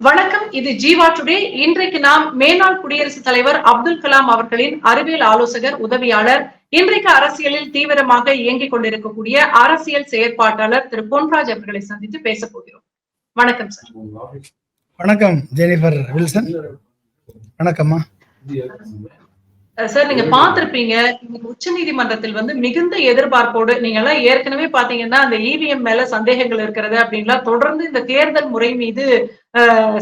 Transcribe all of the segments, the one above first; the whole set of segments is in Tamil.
வணக்கம் இது ஜீவா டுடே. இன்றைக்கு நாம் மேனாள் குடியரசுத் தலைவர் அப்துல் கலாம் அவர்களின் அறிவியல் ஆலோசகர் உதவியாளர் இன்றைக்கு அரசியலில் தீவிரமாக இயங்கிக் கொண்டிருக்கக்கூடிய அரசியல் செயற்பாட்டாளர் திரு. பொன்ராஜ் அவர்களை சந்தித்து பேச போகிறோம். வணக்கம் சார். வணக்கம் ஜெனிஃபர் வில்சன். வணக்கம்மா. சார் நீங்க பார்த்திருப்பீங்க. உச்ச நீதிமன்றத்தில் வந்து மிகுந்த எதிர்பார்ப்போடு நீங்க எல்லாம் ஏற்கனவே பாத்தீங்கன்னா அந்த இவிஎம் மேல சந்தேகங்கள் இருக்கிறது அப்படின்லாம் தொடர்ந்து இந்த தேர்தல் முறை மீது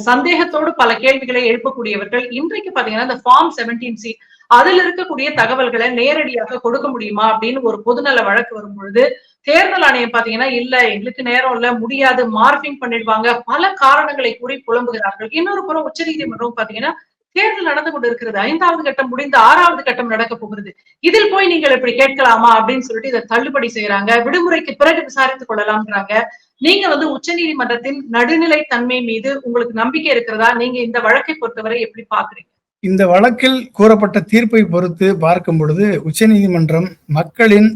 சந்தேகத்தோடு பல கேள்விகளை எழுப்பக்கூடியவர்கள் இன்றைக்கு பாத்தீங்கன்னா இந்த ஃபார்ம் செவன்டீன் சி அதுல இருக்கக்கூடிய தகவல்களை நேரடியாக கொடுக்க முடியுமா அப்படின்னு ஒரு பொதுநல வழக்கு வரும் பொழுது தேர்தல் ஆணையம் பாத்தீங்கன்னா இல்ல எங்களுக்கு நேரம் இல்ல முடியாது மார்பிங் பண்ணிடுவாங்க பல காரணங்களை கூறி புலம்புகிறார்கள். இன்னொரு புறம் உச்சநீதிமன்றம் பாத்தீங்கன்னா தேர்தல் நடந்து கொண்டிருக்கிறது. ஐந்தாவது கட்டம் முடிந்து ஆறாவது கட்டம் நடக்க போகிறது. இதில் போய் நீங்கள் இப்படி கேட்கலாமா அப்படின்னு சொல்லிட்டு இதை தள்ளுபடி செய்யறாங்க. விடுமுறைக்கு பிறகு விசாரித்துக் கொள்ளலாம்ன்றாங்க நீங்க வந்து உச்ச நீதிமன்றத்தின் நடுநிலை தன்மை மீது உங்களுக்கு நம்பிக்கை இருக்கிறதா? நீங்க இந்த வழக்கை பொறுத்தவரை எப்படி பாக்குறீங்க இந்த வழக்கில் கூறப்பட்ட தீர்ப்பை பொறுத்து பார்க்கும் பொழுது உச்ச நீதிமன்றம் மக்களின்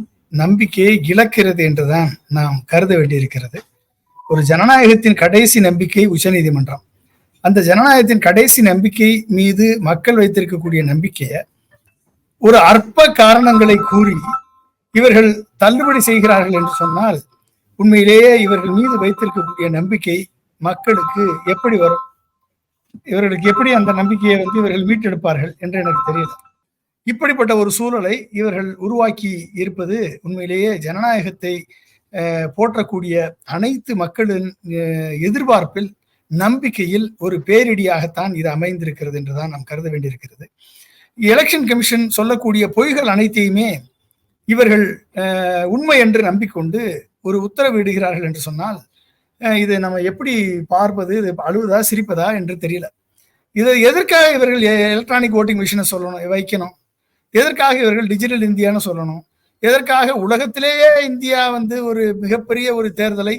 நம்பிக்கையை இழக்கிறது என்றுதான் நாம் கருத வேண்டியிருக்கிறது. ஒரு ஜனநாயகத்தின் கடைசி நம்பிக்கை உச்சநீதிமன்றம் அந்த ஜனநாயகத்தின் கடைசி நம்பிக்கை மீது மக்கள் வைத்திருக்கக்கூடிய நம்பிக்கையை ஒரு அற்ப காரணங்களை கூறி இவர்கள் தள்ளுபடி செய்கிறார்கள் என்று சொன்னால் உண்மையிலேயே இவர்கள் மீது வைத்திருக்கக்கூடிய நம்பிக்கை மக்களுக்கு எப்படி வரும்? இவர்களுக்கு எப்படி அந்த நம்பிக்கையை வந்து இவர்கள் மீட்டெடுப்பார்கள் என்று எனக்கு தெரியல. இப்படிப்பட்ட ஒரு சூழலை இவர்கள் உருவாக்கி இருப்பது உண்மையிலேயே ஜனநாயகத்தை போற்றக்கூடிய அனைத்து மக்களின் எதிர்பார்ப்பில் நம்பிக்கையில் ஒரு பேரிடியாகத்தான் இது அமைந்திருக்கிறது என்றுதான் நாம் கருத வேண்டியிருக்கிறது. எலெக்ஷன் கமிஷன் சொல்லக்கூடிய பொய்கள் அனைத்தையுமே இவர்கள் உண்மை என்று நம்பிக்கொண்டு ஒரு உத்தரவிடுகிறார்கள் என்று சொன்னால் இதை இது நம்ம எப்படி பார்ப்பது இது அழுவதா சிரிப்பதா என்று தெரியல. இதை எதற்காக இவர்கள் எலக்ட்ரானிக் ஓட்டிங் மிஷினை சொல்லணும் வைக்கணும்? எதற்காக இவர்கள் டிஜிட்டல் இந்தியான்னு சொல்லணும்? எதற்காக உலகத்திலேயே இந்தியா வந்து ஒரு மிகப்பெரிய ஒரு தேர்தலை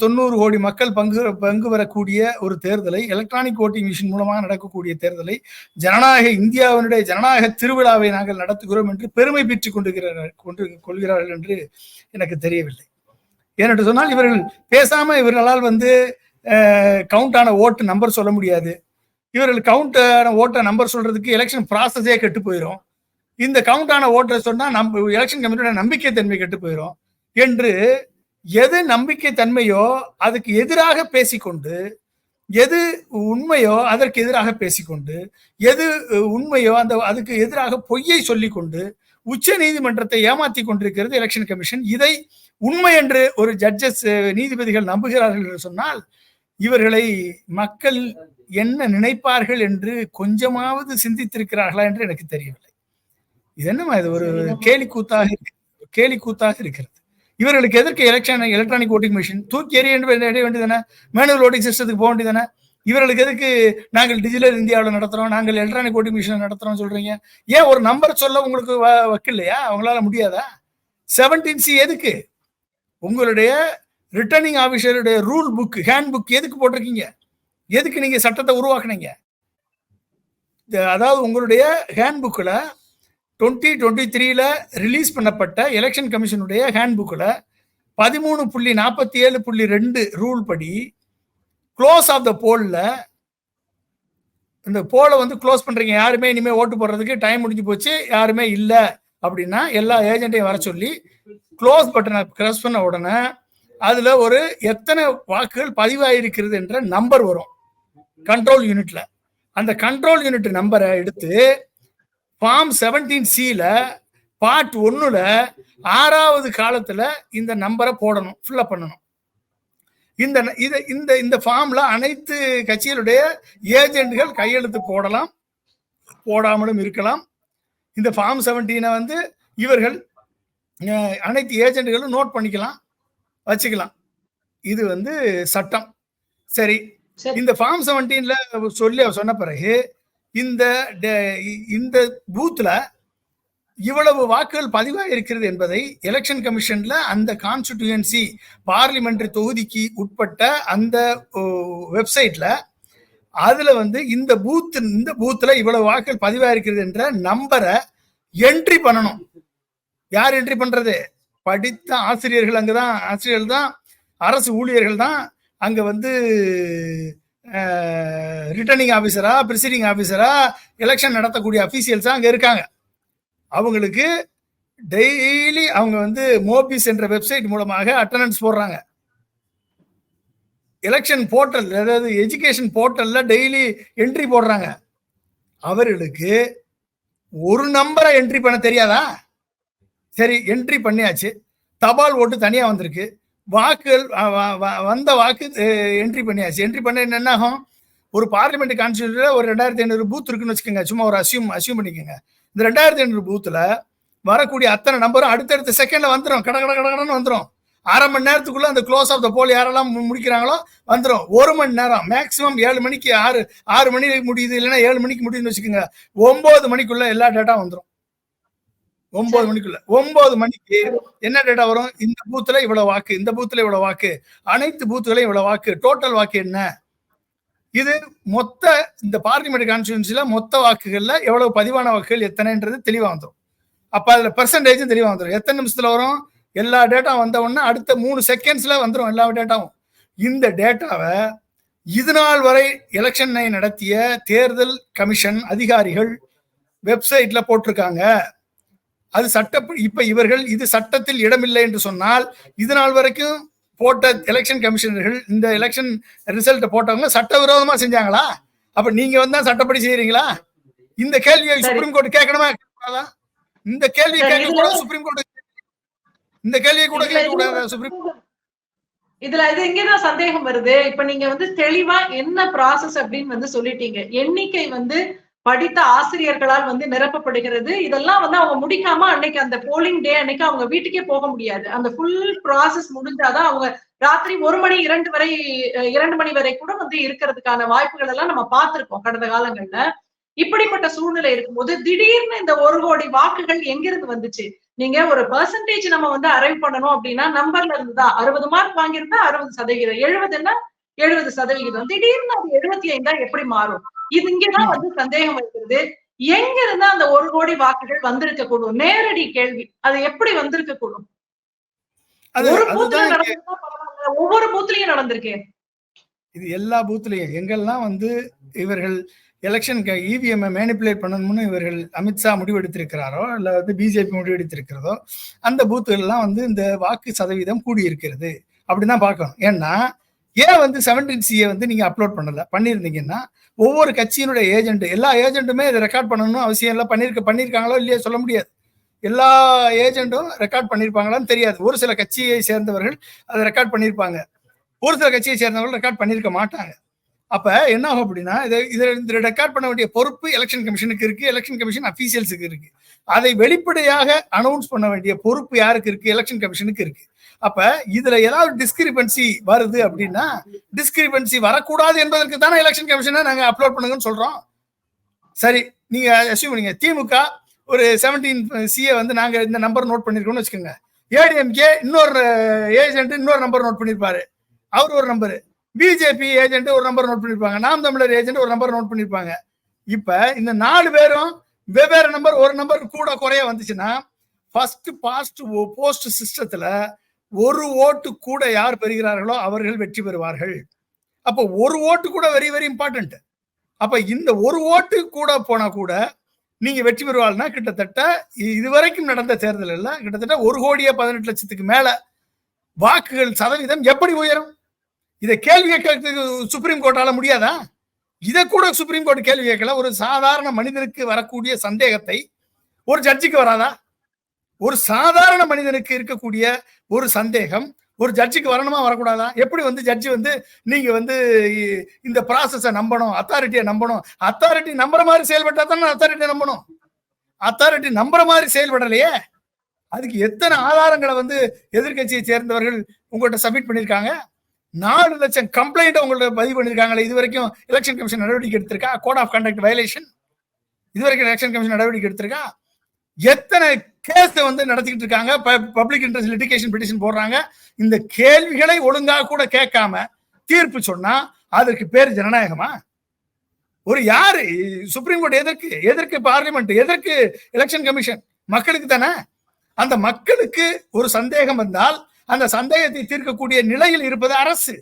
தொண்ணூறு கோடி மக்கள் பங்கு பங்கு பெறக்கூடிய ஒரு தேர்தலை எலக்ட்ரானிக் ஓட்டிங் மிஷின் மூலமாக நடக்கக்கூடிய தேர்தலை ஜனநாயக இந்தியாவினுடைய ஜனநாயக திருவிழாவை நாங்கள் நடத்துகிறோம் என்று பெருமை பெற்றுக் கொண்டிருக்கிறார்கள் கொண்டு கொள்கிறார்கள் என்று எனக்கு தெரியவில்லை. ஏனென்று சொன்னால் இவர்கள் பேசாம இவர்களால் வந்து கவுண்ட் ஆன ஓட்டு நம்பர் சொல்ல முடியாது. இவர்கள் கவுண்ட் ஆன ஓட்டை நம்பர் சொல்றதுக்கு எலெக்ஷன் ப்ராசஸே கெட்டு போயிடும் இந்த கவுண்ட் ஆன ஓட்டை சொன்னா நம்ம எலெக்ஷன் கமிட்டியோட நம்பிக்கை தன்மை கெட்டு போயிடும் என்று எது நம்பிக்கை தன்மையோ அதுக்கு எதிராக பேசிக்கொண்டு எது உண்மையோ அதற்கு எதிராக பேசிக்கொண்டு எது உண்மையோ அந்த அதுக்கு எதிராக பொய்யை சொல்லிக்கொண்டு உச்ச நீதிமன்றத்தை ஏமாத்தி கொண்டிருக்கிறது எலெக்ஷன் கமிஷன் இதை உண்மை என்று ஒரு ஜட்ஜஸ் நீதிபதிகள் நம்புகிறார்கள் என்று சொன்னால் இவர்களை மக்கள் என்ன நினைப்பார்கள் என்று கொஞ்சமாவது சிந்தித்திருக்கிறார்களா என்று எனக்கு தெரியவில்லை. இது என்னமா இது ஒரு கேலி கூத்தாக கேலி கூத்தாக இருக்கிறது. இவர்களுக்கு எதற்கு எலெக்ஷன் எலக்ட்ரானிக் ஓட்டிங் மிஷின் தூக்கி எறிய வேண்டிய- வேண்டியதானே மேனுவல் ஓட்டிங் சிஸ்டத்துக்கு போக வேண்டியதானே இவர்களுக்கு எதுக்கு நாங்கள் டிஜிட்டல் இந்தியாவில் நடத்துறோம் நாங்கள் எலக்ட்ரானிக் ஓட்டிங் மிஷின் நடத்துறோம் சொல்றீங்க? ஏன் ஒரு நம்பர் சொல்ல உங்களுக்கு வ- வக்கில்லையா? அவங்களால முடியாதா? செவன்டீன் சி எதுக்கு? உங்களுடைய ரிட்டர்னிங் ஆஃபீஸருடைய ரூல் புக் ஹேண்ட் புக் எதுக்கு போட்டிருக்கீங்க? எதுக்கு நீங்க சட்டத்தை உருவாக்குனீங்க? அதாவது உங்களுடைய ஹேண்ட் புக்கில் டுவெண்ட்டி டுவெண்ட்டி த்ரீல ரிலீஸ் பண்ணப்பட்ட எலெக்ஷன் கமிஷனுடைய ஹேண்ட்புக்கில் பதிமூணு புள்ளி நாற்பத்தி ஏழு புள்ளி ரெண்டு ரூல் படி க்ளோஸ் ஆஃப் த போலில் இந்த போலை வந்து க்ளோஸ் பண்ணுறீங்க யாருமே இனிமேல் ஓட்டு போடுறதுக்கு டைம் முடிஞ்சு போச்சு. யாருமே இல்லை அப்படின்னா எல்லா ஏஜென்ட்டையும் வர சொல்லி க்ளோஸ் பட்டனை க்ரஸ் பண்ண உடனே அதில் ஒரு எத்தனை வாக்குகள் பதிவாயிருக்கிறது என்ற நம்பர் வரும். கண்ட்ரோல் யூனிட்டில் அந்த கண்ட்ரோல் யூனிட் நம்பரை எடுத்து ஃபார்ம் செவன்டீன் சில பார்ட் ஒன்னுல ஆறாவது காலத்துல இந்த நம்பரை போடணும் ஃபில்அப் பண்ணணும். இந்த இத இந்த இந்த ஃபார்ம்ல அனைத்து கட்சிகளுடைய ஏஜென்ட்கள் கையெழுத்து போடலாம் போடாமலும் இருக்கலாம். இந்த ஃபார்ம் செவன்டீனை வந்து இவர்கள் அனைத்து ஏஜென்ட்களும் நோட் பண்ணிக்கலாம் வச்சுக்கலாம். இது வந்து சட்டம். சரி சரி. இந்த ஃபார்ம் செவன்டீன்ல சொல்லி அவர் சொன்ன பிறகு இந்த டே- இந்த பூத்ல இவ்வளவு வாக்குகள் பதிவாக இருக்கிறது என்பதை எலெக்ஷன் கமிஷன்ல அந்த கான்ஸ்டிடியூன்சி பார்லிமெண்ட்ரி தொகுதிக்கு உட்பட்ட அந்த வெப்சைட்ல அதுல வந்து இந்த பூத் இந்த பூத்ல இவ்வளவு வாக்குகள் பதிவாக இருக்கிறது என்ற நம்பரை என்ட்ரி பண்ணணும். யார் என்ட்ரி பண்றது? படித்த ஆசிரியர்கள் அங்கதான் ஆசிரியர்கள் தான் அரசு ஊழியர்கள் தான் அங்க வந்து ரிட்டர்னிங் ஆஃபீஸரா ப்ரிசைடிங் ஆஃபீஸரா எலெக்ஷன் நடத்தக்கூடிய அஃபீஷியல்ஸாக அங்கே இருக்காங்க. அவங்களுக்கு டெய்லி அவங்க வந்து மோபிஸ் என்ற வெப்சைட் மூலமாக அட்டண்டன்ஸ் போடுறாங்க. எலெக்ஷன் போர்ட்டல் அதாவது எஜுகேஷன் போர்ட்டலில் டெய்லி என்ட்ரி போடுறாங்க. அவர்களுக்கு ஒரு நம்பரை என்ட்ரி பண்ண தெரியாதா? சரி என்ட்ரி பண்ணியாச்சு. தபால் ஓட்டு தனியாக வந்திருக்கு. வாக்குகள் வந்த வாக்கு என்ட்ரி பண்ணியாச்சு. என்ட்ரி பண்ண என்ன ஆகும் ஒரு பார்லிமெண்ட் கான்ஸ்டியூன்ல ஒரு ரெண்டாயிரத்தி ஐநூறு பூத் இருக்குன்னு வச்சுக்கோங்க. சும்மா ஒரு அசியூம் அசியூம் பண்ணிக்கோங்க. இந்த ரெண்டாயிரத்தி ஐநூறு பூத்தில் வரக்கூடிய அத்தனை நம்பரும் அடுத்தடுத்த செகண்டில் வந்துடும் கட கட கடன்னு வந்துடும் அரை மணி நேரத்துக்குள்ள அந்த க்ளோஸ் ஆஃப் த போல் யாரெல்லாம் முடிக்கிறாங்களோ வந்துடும் ஒரு மணி நேரம் மேக்ஸிமம் ஏழு மணிக்கு ஆறு ஆறு மணிக்கு முடியுது இல்லைன்னா ஏழு மணிக்கு முடியுதுன்னு வச்சுக்கோங்க. ஒம்பது மணிக்குள்ள எல்லா டேட்டா வந்துடும் ஒன்பது மணிக்குள்ள. ஒன்பது மணிக்கு என்ன டேட்டா வரும்? இந்த பூத்துல இவ்வளவு வாக்கு இந்த பூத்துல இவ்வளவு வாக்கு அனைத்து பூத்துகளையும் இவ்வளவு வாக்கு டோட்டல் வாக்கு என்ன? இது மொத்த இந்த பார்லிமெண்ட் கான்ஸ்டியூன்சில மொத்த வாக்குகள்ல எவ்வளவு பதிவான வாக்குகள் எத்தனைன்றது தெளிவா வந்துடும் அப்ப அதுல பெர்சன்டேஜும் தெளிவா வந்துடும் எத்தனை நிமிஷத்துல வரும்? எல்லா டேட்டா வந்த உடனே அடுத்த மூணு செகண்ட்ஸ்ல வந்துடும் எல்லா டேட்டாவும் இந்த டேட்டாவை இது நாள் வரை எலெக்ஷனை நடத்திய தேர்தல் கமிஷன் அதிகாரிகள் வெப்சைட்ல போட்டிருக்காங்க. அது சட்ட இப்ப இவர்கள் இது சட்டத்தில் இடமில்லை என்று சொன்னால் இது நாள் வரைக்கும் போட்ட எலெக்ஷன் கமிஷனர்கள் இந்த எலெக்ஷன் ரிசல்ட் போட்டவங்க சட்டவிரோதமா செஞ்சாங்களா? அப்ப நீங்க வந்தா சட்டப்படி செய்யறீங்களா இந்த கேள்வியை. சுப்ரீம் கோர்ட் கேட்கணுமா? இந்த கேள்வியை கேட்க சுப்ரீம் கோர்ட் இந்த கேள்வியை கூட கேட்க சுப்ரீம் இதுல இது இங்கதான் சந்தேகம் வருது. இப்ப நீங்க வந்து தெளிவா என்ன ப்ராசஸ் அப்படின்னு வந்து சொல்லிட்டீங்க. எண்ணிக்கை வந்து படித்த ஆசிரியர்களால் வந்து நிரப்பப்படுகிறது. இதெல்லாம் வந்து அவங்க முடிக்காம அன்னைக்கு அந்த போலிங் டே அன்னைக்கு அவங்க வீட்டுக்கே போக முடியாது. அந்த ஃபுல் ப்ராசஸ் முடிஞ்சாதான் அவங்க ராத்திரி ஒரு மணி இரண்டு வரை இரண்டு மணி வரை கூட வந்து இருக்கிறதுக்கான வாய்ப்புகள் எல்லாம் நம்ம பார்த்திருக்கோம் கடந்த காலங்கள்ல. இப்படிப்பட்ட சூழ்நிலை இருக்கும்போது திடீர்னு இந்த ஒரு கோடி வாக்குகள் எங்கிருந்து வந்துச்சு? நீங்க ஒரு பெர்சன்டேஜ் நம்ம வந்து அரைவ் பண்ணணும் அப்படின்னா நம்பர்ல இருந்து தான் அறுபது மார்க் வாங்கியிருந்தா அறுபது சதவீதம். எழுபதுன்னா எழுபது சதவிகிதம். திடீர்னு அது எழுபத்தி ஐந்தா எப்படி மாறும்? இது இங்கதான் வந்து சந்தேகம் வைக்கிறது எங்க இருந்தா அந்த ஒரு கோடி வாக்குகள் வந்திருக்க கூடும் நேரடி கேள்வி. அது எப்படி வந்திருக்க கூடும் ஒரு பூத்துல பரவாயில்ல. ஒவ்வொரு பூத்துலயும் நடந்திருக்கே. இது எல்லா பூத்துலயும். எங்கெல்லாம் வந்து இவர்கள் எலெக்ஷன் இவிஎம் மேனிப்புலேட் பண்ணணும்னு இவர்கள் அமித்ஷா முடிவெடுத்திருக்கிறாரோ இல்ல வந்து பிஜேபி முடிவெடுத்திருக்கிறதோ அந்த பூத்துகள்லாம் வந்து இந்த வாக்கு சதவீதம் கூடியிருக்கிறது. அப்படிதான் பார்க்கணும். ஏன்னா ஏன் வந்து செவன்டீன் சிஏ வந்து நீங்க அப்லோட் பண்ணல. பண்ணியிருந்தீங்கன்னா ஒவ்வொரு கட்சியினுடைய ஏஜென்ட் எல்லா ஏஜென்ட்டுமே இதை ரெக்கார்ட் பண்ணணும்னு அவசியம் இல்லை. பண்ணிருக்க பண்ணியிருக்காங்களோ இல்லையா சொல்ல முடியாது. எல்லா ஏஜென்ட்டும் ரெக்கார்ட் பண்ணியிருப்பாங்களான்னு தெரியாது. ஒரு சில கட்சியை சேர்ந்தவர்கள் அதை ரெக்கார்ட் பண்ணியிருப்பாங்க ஒரு சில கட்சியை சேர்ந்தவர்கள் ரெக்கார்ட் பண்ணியிருக்க மாட்டாங்க. அப்ப என்ன ஆகும் அப்படின்னா இதை இதை இந்த ரெக்கார்ட் பண்ண வேண்டிய பொறுப்பு எலெக்ஷன் கமிஷனுக்கு இருக்கு. எலெக்ஷன் கமிஷன் அபிஷியல்ஸுக்கு இருக்கு. அதை வெளிப்படையாக அனௌன்ஸ் பண்ண வேண்டிய பொறுப்பு யாருக்கு இருக்கு? எலெக்ஷன் கமிஷனுக்கு இருக்கு. அப்ப இதுல ஏதாவது டிஸ்கிரிபன்சி வருது அப்படின்னா டிஸ்கிரிபன்சி வரக்கூடாது என்பதற்கு தானே எலெக்ஷன் கமிஷனை நாங்க அப்லோட் பண்ணுங்கன்னு சொல்றோம். சரி நீங்க அசியூம் பண்ணீங்க திமுக ஒரு செவன்டீன் சிஏ வந்து நாங்க இந்த நம்பர் நோட் பண்ணிருக்கோம்னு வச்சுக்கோங்க. ஏடிஎம்கே இன்னொரு ஏஜென்ட் இன்னொரு நம்பர் நோட் பண்ணிருப்பாரு. அவர் ஒரு நம்பர் பிஜேபி ஏஜென்ட் ஒரு நம்பர் நோட் பண்ணிருப்பாங்க. நாம் தமிழர் ஏஜென்ட் ஒரு நம்பர் நோட் பண்ணிருப்பாங்க. இப்ப இந்த நாலு பேரும் வெவ்வேறு நம்பர் ஒரு நம்பர் கூட குறைய வந்துச்சுன்னா ஃபர்ஸ்ட் பாஸ்ட் போஸ்ட் சிஸ்டத்துல ஒரு ஓட்டு கூட யார் பெறுகிறார்களோ அவர்கள் வெற்றி பெறுவார்கள். அப்போ ஒரு ஓட்டு கூட வெரி வெரி இம்பார்ட்டன்ட் அப்ப இந்த ஒரு ஓட்டு கூட போனா கூட நீங்க வெற்றி பெறுவாள்னா கிட்டத்தட்ட இதுவரைக்கும் நடந்த தேர்தலில் கிட்டத்தட்ட ஒரு கோடியே பதினெட்டு லட்சத்துக்கு மேல வாக்குகள் சதவீதம் எப்படி உயரும்? இதை கேள்வி கேட்கறதுக்கு சுப்ரீம் கோர்ட்டால முடியாதா? இதை கூட சுப்ரீம் கோர்ட் கேள்வி கேட்கல. ஒரு சாதாரண மனிதனுக்கு வரக்கூடிய சந்தேகத்தை ஒரு ஜட்ஜிக்கு வராதா? ஒரு சாதாரண மனிதனுக்கு இருக்கக்கூடிய ஒரு சந்தேகம் ஒரு ஜட்ஜிக்கு வரணுமா வரக்கூடாதா? எப்படி வந்து ஜட்ஜி வந்து நீங்க வந்து இந்த ப்ராசஸ நம்பணும் அத்தாரிட்டியை நம்பணும்? அத்தாரிட்டி நம்புற மாதிரி செயல்பட்டா தானே அத்தாரிட்டியை நம்பணும்? அத்தாரிட்டி நம்புற மாதிரி செயல்படலையே? அதுக்கு எத்தனை ஆதாரங்களை வந்து எதிர்க்கட்சியை சேர்ந்தவர்கள் உங்கள்கிட்ட சப்மிட் பண்ணியிருக்காங்க? நாலு லட்சம் கம்ப்ளைண்ட் உங்கள்ட்ட பதிவு பண்ணிருக்காங்களே இது வரைக்கும் எலெக்ஷன் கமிஷன் நடவடிக்கை எடுத்திருக்கா? கோட் ஆஃப் கண்டக்ட் வயலேஷன் இது வரைக்கும் எலெக்ஷன் கமிஷன் நடவடிக்கை எடுத்திருக்கா? எத்தனை கேஸ் வந்து நடத்திக்கிட்டு இருக்காங்க? பப்ளிக் இன்ட்ரெஸ்ட் லிட்டிகேஷன் பிட்டிஷன் போடுறாங்க. இந்த கேள்விகளை ஒழுங்கா கூட கேட்காம தீர்ப்பு சொன்னா அதற்கு பேர் ஜனநாயகமா? ஒரு யாரு? சுப்ரீம் கோர்ட் எதற்கு? எதற்கு பார்லிமெண்ட் எதற்கு எலெக்ஷன் கமிஷன் மக்களுக்கு தானே? அந்த மக்களுக்கு ஒரு சந்தேகம் வந்தால் அந்த சந்தேகத்தை தீர்க்கக்கூடிய நிலையில் இருப்பது அரசு.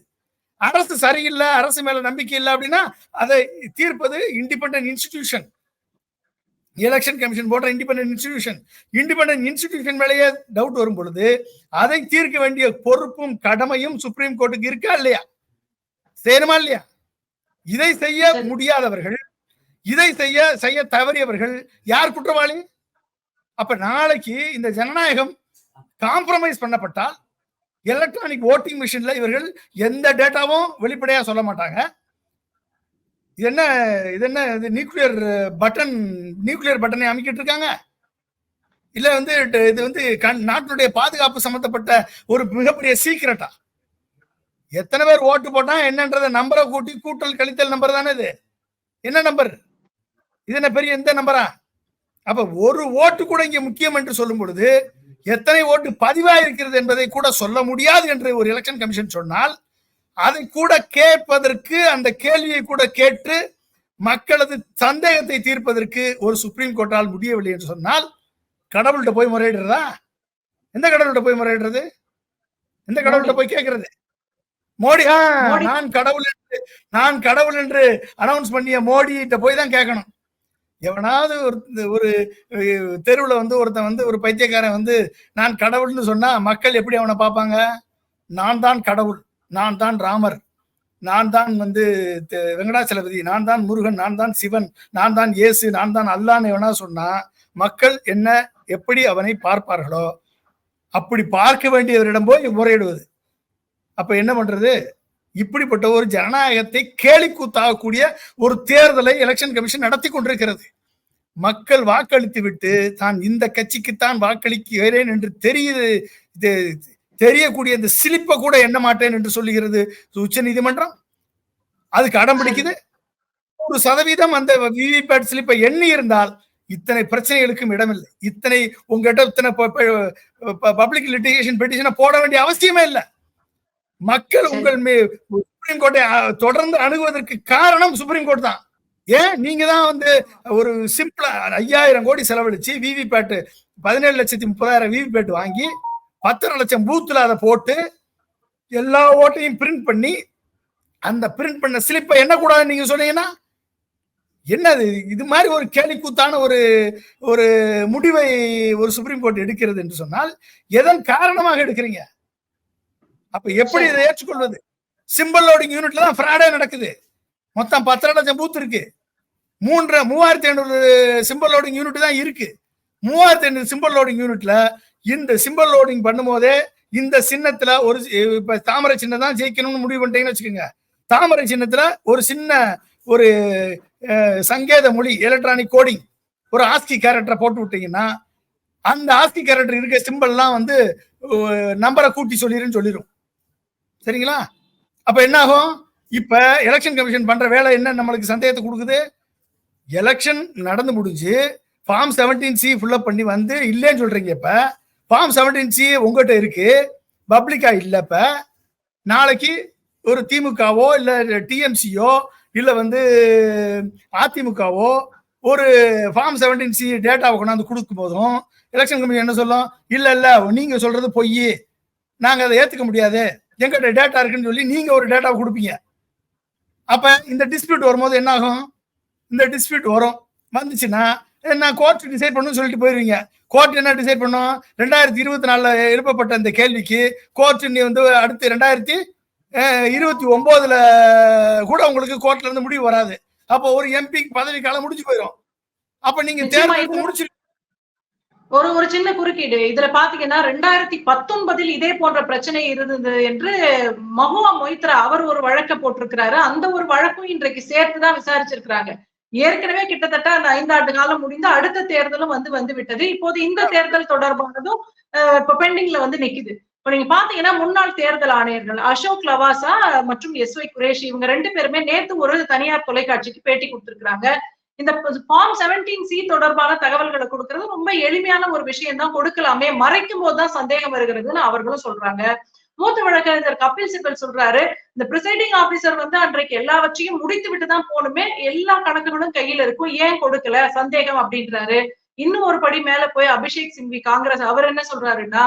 அரசு சரியில்லை அரசு மேல நம்பிக்கை இல்லை அப்படின்னா அதை தீர்ப்பது இண்டிபெண்டன்ட் இன்ஸ்டிடியூஷன் எலெக்ஷன் கமிஷன் போன்ற இண்டிபெண்டன்ட் இன்ஸ்டிடியூஷன் இண்டிபெண்டன்ட் இன்ஸ்டிடியூஷன் மேலேயே டவுட் வரும் பொழுது அதை தீர்க்க வேண்டிய பொறுப்பும் கடமையும் சுப்ரீம் கோர்ட்டுக்கு இருக்கா இல்லையா? செய்யணுமா இல்லையா? இதை செய்ய. முடியாதவர்கள் இதை செய்ய செய்ய தவறியவர்கள் யார் குற்றவாளி? அப்ப நாளைக்கு இந்த ஜனநாயகம் காம்ப்ரமைஸ் பண்ணப்பட்டால் எலக்ட்ரானிக் ஓட்டிங் மிஷின்ல இவர்கள் எந்த டேட்டாவும் வெளிப்படையா சொல்ல மாட்டாங்க. இது என்ன இது என்ன இது நியூக்ளியர் பட்டன் நியூக்ளியர் பட்டனை அமைக்கிட்டு இருக்காங்க இல்ல வந்து இது வந்து கண்- நாட்டினுடைய பாதுகாப்பு சம்பந்தப்பட்ட ஒரு மிகப்பெரிய சீக்கிரட்டா எத்தனை பேர் ஓட்டு போட்டா என்னன்றத நம்பரை கூட்டி கூட்டல் கழித்தல் நம்பர் தானே இது? என்ன நம்பர்? இது என்ன பெரிய எந்த நம்பரா? அப்ப ஒரு ஓட்டு கூட இங்க முக்கியம் என்று சொல்லும் பொழுது எத்தனை ஓட்டு பதிவாயிருக்கிறது என்பதை கூட சொல்ல முடியாது என்று ஒரு எலெக்ஷன் கமிஷன் சொன்னால் அதை கூட கேட்பதற்கு அந்த கேள்வியை கூட கேட்டு மக்களது சந்தேகத்தை தீர்ப்பதற்கு ஒரு சுப்ரீம் கோர்ட்டால் முடியவில்லை என்று சொன்னால் கடவுள்கிட்ட போய் முறையிடுறதா? எந்த கடவுள்கிட்ட போய் முறையிடுறது? எந்த கடவுள்கிட்ட போய் கேட்கறது? மோடி ஆ. நான் கடவுள் என்று நான் கடவுள் என்று அனௌன்ஸ் பண்ணிய மோடி கிட்ட போய் தான் கேட்கணும். எவனாவது ஒரு ஒரு தெருவுல வந்து ஒருத்தன் வந்து ஒரு பைத்தியக்காரன் வந்து நான் கடவுள்னு சொன்னா மக்கள் எப்படி அவனை பார்ப்பாங்க? நான் தான் கடவுள். நான் தான் ராமர் நான் தான் வந்து வெங்கடாச்சலபதி நான் தான் முருகன் நான் தான் சிவன் நான் தான் இயேசு நான் தான் அல்லான்னு வேணா சொன்னா மக்கள் என்ன எப்படி அவனை பார்ப்பார்களோ அப்படி பார்க்க வேண்டியவரிடம் போய் முறையிடுவது அப்ப என்ன பண்றது? இப்படிப்பட்ட ஒரு ஜனநாயகத்தை கேலிக்கூத்தாகக்கூடிய ஒரு தேர்தலை எலெக்ஷன் கமிஷன் நடத்தி கொண்டிருக்கிறது. மக்கள் வாக்களித்து விட்டு தான் இந்த கட்சிக்குத்தான் வாக்களிக்கிறேன் என்று தெரியுது இது தெரியக்கூடிய இந்த சிலிப்பை கூட எண்ண மாட்டேன் என்று சொல்லுகிறது உச்ச நீதிமன்றம். அதுக்கு அடம் பிடிக்குது. ஒரு சதவீதம் அந்த விவிபேட் ஸ்லிப்பை எண்ணி இருந்தால் இத்தனை பிரச்சனைகளுக்கும் இடமில்லை. இத்தனை உங்ககிட்ட இத்தனை பப்ளிக் லிட்டிகேஷன் பெட்டிஷனை போட வேண்டிய அவசியமே இல்லை. மக்கள். உங்கள் மே- சுப்ரீம் கோர்ட்டை தொடர்ந்து அணுகுவதற்கு காரணம் சுப்ரீம் கோர்ட் தான். ஏன்? நீங்க தான் வந்து ஒரு சிம்பிளா ஐயாயிரம் கோடி செலவழிச்சு விவிபேட் பதினேழு லட்சத்தி முப்பதாயிரம் விவிபேட் வாங்கி பத்தரை லட்சம் பூத்துல அதை போட்டு எல்லா ஓட்டையும் பிரிண்ட் பண்ணி அந்த பிரிண்ட் பண்ண ஸ்லிப்பை என்ன கூடாதுன்னு நீங்க சொன்னீங்கன்னா என்னது? இது மாதிரி ஒரு கேலிக்கூத்தான ஒரு ஒரு முடிவை ஒரு சுப்ரீம் கோர்ட் எடுக்கிறது என்று சொன்னால் எதன் காரணமாக எடுக்கிறீங்க? அப்ப எப்படி இதை ஏற்றுக்கொள்வது? சிம்பிள் லோடிங் யூனிட்ல தான் ஃப்ராடே நடக்குது. மொத்தம் பத்தரை லட்சம் பூத் இருக்கு. மூன்றரை மூவாயிரத்தி ஐநூறு சிம்பிள் லோடிங் யூனிட் தான் இருக்கு. மூவாயிரத்தி ஐநூறு சிம்பிள் லோடிங் யூனிட்ல இந்த சிம்பிள் லோடிங் பண்ணும்போதே இந்த சின்னத்துல ஒரு இப்ப தாமரை சின்னம் தான் ஜெயிக்கணும்னு முடிவு பண்ணிட்டீங்கன்னு வச்சுக்கோங்க. தாமரை சின்னத்துல ஒரு சின்ன ஒரு சங்கேத மொழி எலக்ட்ரானிக் கோடிங் ஒரு ஆஸ்கி கேரக்டரை போட்டு விட்டீங்கன்னா அந்த ஆஸ்கி கேரக்டர் இருக்க சிம்பிள்லாம் வந்து நம்பரை கூட்டி சொல்லிடுன்னு சொல்லிடும் சரிங்களா? அப்ப என்ன ஆகும்? இப்ப எலெக்ஷன் கமிஷன் பண்ற வேலை என்ன? நம்மளுக்கு சந்தேகத்தை கொடுக்குது. எலெக்ஷன் நடந்து முடிஞ்சு ஃபார்ம் செவன்டீன் சி ஃபுல்லப் பண்ணி வந்து இல்லைன்னு சொல்றீங்க இப்போ ஃபார்ம் செவன்டீன் சி உங்ககிட்ட இருக்கு. பப்ளிக்கா இல்லப்ப நாளைக்கு ஒரு திமுகவோ இல்லை டிஎம்சியோ இல்லை வந்து அதிமுகவோ ஒரு ஃபார்ம் செவன்டீன் சி டேட்டாவை கொண்டாந்து கொடுக்கும் போதும் எலெக்ஷன் கமிஷன் என்ன சொல்லும்? இல்லை இல்லை நீங்க சொல்றது பொய் நாங்கள் அதை ஏற்றுக்க முடியாது. எங்கிட்ட டேட்டா இருக்குன்னு சொல்லி நீங்கள் ஒரு டேட்டாவை கொடுப்பீங்க. அப்போ இந்த டிஸ்பியூட் வரும்போது என்ன ஆகும் இந்த டிஸ்பியூட் வரும். வந்துச்சுன்னா நான் கோர்ட் டிசைட் பண்ணுன்னு சொல்லிட்டு போயிடுவீங்க கோர்ட் என்ன டிசைட் பண்ணும்? ரெண்டாயிரத்தி இருபத்தி நாலுல எழுப்பப்பட்ட இந்த கேள்விக்கு கோர்ட் நீ வந்து அடுத்து ரெண்டாயிரத்தி இருபத்தி ஒன்பதுல கூட உங்களுக்கு கோர்ட்ல இருந்து முடிவு வராது. அப்போ ஒரு எம்பி பதவி காலம் முடிஞ்சு போயிடும் அப்ப நீங்க இது- முடிச்சு ஒரு ஒரு சின்ன குறுக்கீடு. இதுல பாத்தீங்கன்னா ரெண்டாயிரத்தி பத்தொன்பதில் இதே போன்ற பிரச்சனை இருந்தது என்று மஹுவா மொய்த்ரா அவர் ஒரு வழக்க போட்டிருக்கிறாரு. அந்த ஒரு வழக்கும் இன்றைக்கு சேர்த்துதான் விசாரிச்சிருக்கிறாங்க. ஏற்கனவே கிட்டத்தட்ட அந்த ஐந்தாண்டு காலம் முடிந்து அடுத்த தேர்தலும் வந்து வந்து விட்டது. இப்போது இந்த தேர்தல் தொடர்பானதும் இப்ப பெண்டிங்ல வந்து நிக்குது. இப்ப நீங்க பாத்தீங்கன்னா முன்னாள் தேர்தல் ஆணையர்கள் அசோக் லவாசா மற்றும் எஸ் ஒய் குரேஷி இவங்க ரெண்டு பேருமே நேத்து ஒரு தனியார் தொலைக்காட்சிக்கு பேட்டி கொடுத்திருக்கிறாங்க. இந்த ஃபார்ம் செவன்டீன் சி தொடர்பான தகவல்களை கொடுக்கறது ரொம்ப எளிமையான ஒரு விஷயம் தான் கொடுக்கலாமே. மறைக்கும் போதுதான் சந்தேகம் வருகிறதுன்னு அவர்களும் சொல்றாங்க. மூத்த வழக்கறிஞர் கபில் சிபல் சொல்றாரு இந்த பிரிசைடிங் ஆபீசர் வந்து அன்றைக்கு எல்லாவற்றையும் முடித்து விட்டு தான் போகணுமே எல்லா கணக்குகளும் கையில இருக்கும் ஏன் கொடுக்கல? சந்தேகம் அப்படின்றாரு. இன்னும் ஒரு படி மேல போய் அபிஷேக் சிங்வி காங்கிரஸ் அவர் என்ன சொல்றாருன்னா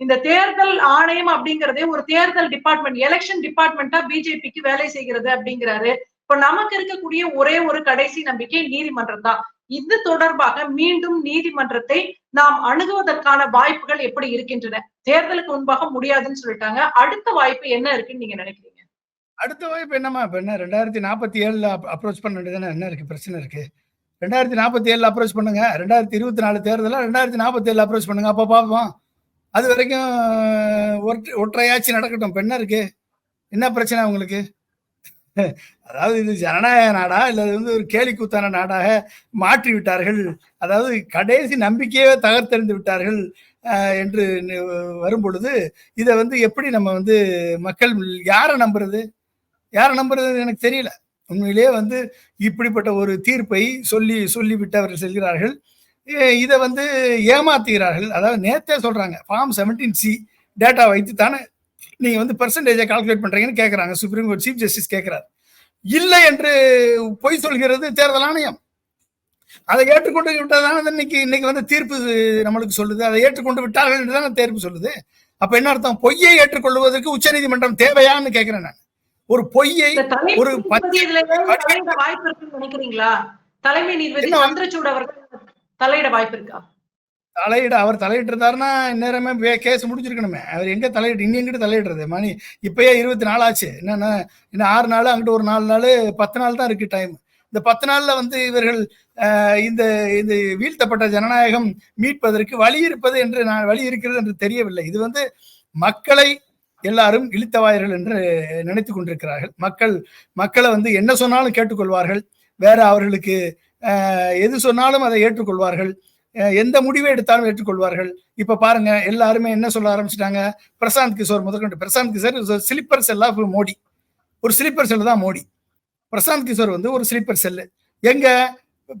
இந்த தேர்தல் ஆணையம் அப்படிங்கறதே ஒரு தேர்தல் டிபார்ட்மெண்ட் எலெக்ஷன் டிபார்ட்மெண்டா பிஜேபிக்கு வேலை செய்கிறது அப்படிங்கிறாரு. இப்ப நமக்கு இருக்கக்கூடிய ஒரே ஒரு கடைசி நம்பிக்கை நீதிமன்றம் தான். இது தொடர்பாக மீண்டும் நீதிமன்றத்தை நாம் அணுகுவதற்கான வாய்ப்புகள் எப்படி இருக்கின்றன? தேர்தலுக்கு முன்பாக முடியாதுன்னு சொல்லிட்டாங்க. அடுத்த வாய்ப்பு என்ன இருக்குன்னு நீங்க நினைக்கிறீங்க? அடுத்த வாய்ப்பு என்னம்மா? இப்போ என்ன ரெண்டாயிரத்தி நாற்பத்தி ஏழுல அப்ரோச் பண்ண வேண்டியதானே என்ன இருக்கு? பிரச்சனை இருக்கு. ரெண்டாயிரத்தி நாற்பத்தி ஏழுல அப்ரோச் பண்ணுங்க. ரெண்டாயிரத்தி இருபத்தி நாலு தேர்தலில் ரெண்டாயிரத்தி நாற்பத்தி ஏழுல அப்ரோச் பண்ணுங்க. அப்போ பார்ப்போம் அது வரைக்கும் ஒற்றை ஒற்றையாச்சு நடக்கட்டும். இப்போ என்ன இருக்கு? என்ன பிரச்சனை உங்களுக்கு? அதாவது இது ஜனநாயக நாடா இல்லை அது வந்து ஒரு கேலிக்கூத்தான நாடாக மாற்றி விட்டார்கள் அதாவது கடைசி நம்பிக்கையே தகர்த்தெறிந்து விட்டார்கள் என்று வரும்பொழுது வரும் பொழுது இதை வந்து எப்படி நம்ம வந்து மக்கள் யாரை நம்புறது? யாரை நம்புறது எனக்கு தெரியல. உண்மையிலேயே வந்து இப்படிப்பட்ட ஒரு தீர்ப்பை சொல்லி சொல்லிவிட்டு அவர்கள் செல்கிறார்கள் இதை வந்து ஏமாத்துகிறார்கள். அதாவது நேத்தே சொல்றாங்க ஃபார்ம் செவன்டீன் சி டேட்டா வைத்து தானே நீங்க வந்து பெர்சன்டேஜை கால்குலேட் பண்றீங்கன்னு கேட்கறாங்க சுப்ரீம் கோர்ட் சீஃப் ஜஸ்டிஸ் கேட்கிறார் இல்லை என்று பொய் சொல்கிறது தேர்தல் ஆணையம். அதை ஏற்றுக்கொண்டு விட்டதான இன்னைக்கு இன்னைக்கு வந்து தீர்ப்பு நம்மளுக்கு சொல்லுது. அதை ஏற்றுக்கொண்டு விட்டார்கள் என்று தானே தீர்ப்பு சொல்லுது. அப்ப என்ன அர்த்தம்? பொய்யை ஏற்றுக்கொள்வதற்கு உச்சநீதிமன்றம் தேவையான்னு கேட்கிறேன் நான். ஒரு பொய்யை ஒரு வாய்ப்பு இருக்குன்னு நினைக்கிறீங்களா? தலைமை நீதிபதி? சந்திரசூட் அவர்கள் தலையிட வாய்ப்பு இருக்கா? தலையிட அவர் தலையிட்டு இருந்தாருன்னா இந்நேரமே கேஸ் முடிஞ்சிருக்கணுமே. அவர் எங்க தலையிட்டு இன்னும் எங்கிட்ட தலையிடுறது? மணி இப்பயே இருபத்தி நாலு ஆச்சு என்னன்னா இன்னும் ஆறு நாள் அங்கிட்ட ஒரு நாலு நாள் பத்து நாள் தான் இருக்கு டைம் இந்த பத்து நாள்ல வந்து இவர்கள் இந்த இந்த வீழ்த்தப்பட்ட ஜனநாயகம் மீட்பதற்கு வழி இருப்பது என்று நான் வழி இருக்கிறது என்று தெரியவில்லை. இது வந்து மக்களை எல்லாரும் இழுத்தவாயர்கள் என்று நினைத்து கொண்டிருக்கிறார்கள். மக்கள் மக்களை வந்து என்ன சொன்னாலும் கேட்டுக்கொள்வார்கள். வேற அவர்களுக்கு எது சொன்னாலும் அதை ஏற்றுக்கொள்வார்கள். எந்த முடிவை எடுத்தாலும் ஏற்றுக்கொள்வார்கள். இப்ப பாருங்க எல்லாருமே என்ன சொல்ல ஆரம்பிச்சிட்டாங்க? பிரசாந்த் கிஷோர் முதற்கொண்டு. பிரசாந்த் கிஷோர் ஸ்லிப்பர் செல்லா மோடி. ஒரு ஸ்லீப்பர் செல்லு தான் மோடி. பிரசாந்த் கிஷோர் வந்து ஒரு ஸ்லீப்பர் செல்லு எங்க?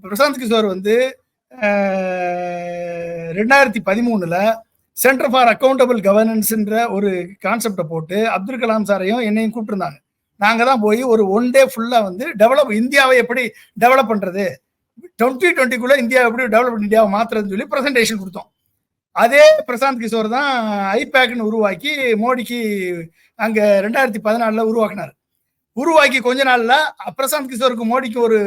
பிரசாந்த் கிஷோர் வந்து ரெண்டாயிரத்தி பதிமூணுல சென்டர் ஃபார் அக்கௌண்டபிள் கவர்னன்ஸ்ன்ற ஒரு கான்செப்டை போட்டு அப்துல் கலாம் சாரையும் என்னையும் கூப்பிட்டுருந்தாங்க. நாங்கள் தான் போய் ஒரு ஒன் டே ஃபுல்லாக வந்து டெவலப் இந்தியாவை எப்படி டெவலப் பண்ணுறது டுவெண்ட்டி டுவெண்ட்டிக்குள்ள இந்தியா எப்படி டெவலப் இந்தியாவை மாத்துறதுன்னு சொல்லி ப்ரெசன்டேஷன் கொடுத்தோம். அதே பிரசாந்த் கிஷோர் தான் ஐபேக்னு உருவாக்கி மோடிக்கு அங்கே ரெண்டாயிரத்தி பதினாலில் உருவாக்கினார். உருவாக்கி கொஞ்ச நாளில் பிரசாந்த் கிஷோருக்கு மோடிக்கு ஒரு